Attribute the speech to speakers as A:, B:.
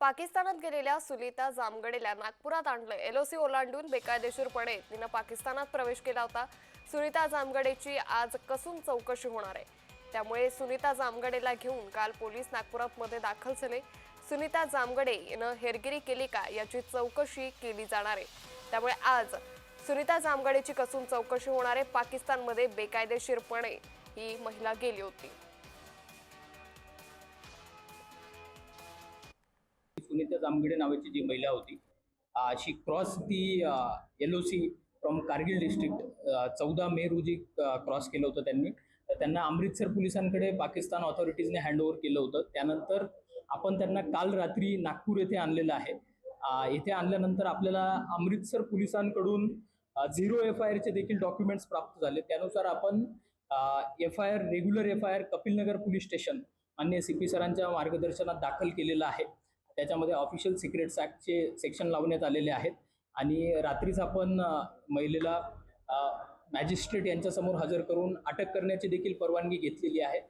A: पाकिस्तानात गेलेल्या सुनीता जामगडेला नागपुरात आणलं. एलओसी ओलांडून बेकायदेशीरपणे तिनं पाकिस्तानात प्रवेश केला होता. सुनीता जामगडेची आज कसून चौकशी होणार आहे? त्यामुळे सुनीता जामगडेला घेऊन काल पोलीस नागपुरामध्ये दाखल झाले. सुनीता जामगडे यानं हेरगिरी केली का याची चौकशी केली जाणार आहे. त्यामुळे आज सुनीता जामगडेची कसून चौकशी होणार आहे? पाकिस्तानमध्ये बेकायदेशीरपणे ही महिला गेली होती.
B: सुनीता जामगडे नावाची जी महिला होती शी क्रॉस ती L O C from Kargil district चौदा मे रोजी क्रॉस केलं होतं त्यांनी. तर त्यांना अमृतसर पोलिसांकडे पाकिस्तान ऑथॉरिटीजने हँडओव्हर केलं होतं. त्यानंतर आपण त्यांना काल रात्री नागपूर येथे आणलेलं आहे. येथे आणल्यानंतर आपल्याला अमृतसर पोलिसांकडून झिरो एफ आय आरचे देखील डॉक्युमेंट्स प्राप्त झाले. त्यानुसार आपण F I R regular F I R Kapilnagar police station मान्य सी पी सरांच्या मार्गदर्शनात दाखल केलेलं आहे. त्याच्यामध्ये ऑफिशियल सिक्रेट्स ॲक्टचे सेक्शन लावण्यात आलेले आहेत. आणि रात्रीच आपण महिलेला मॅजिस्ट्रेट यांच्यासमोर हजर करून अटक करण्याची देखील परवानगी घेतलेली आहे.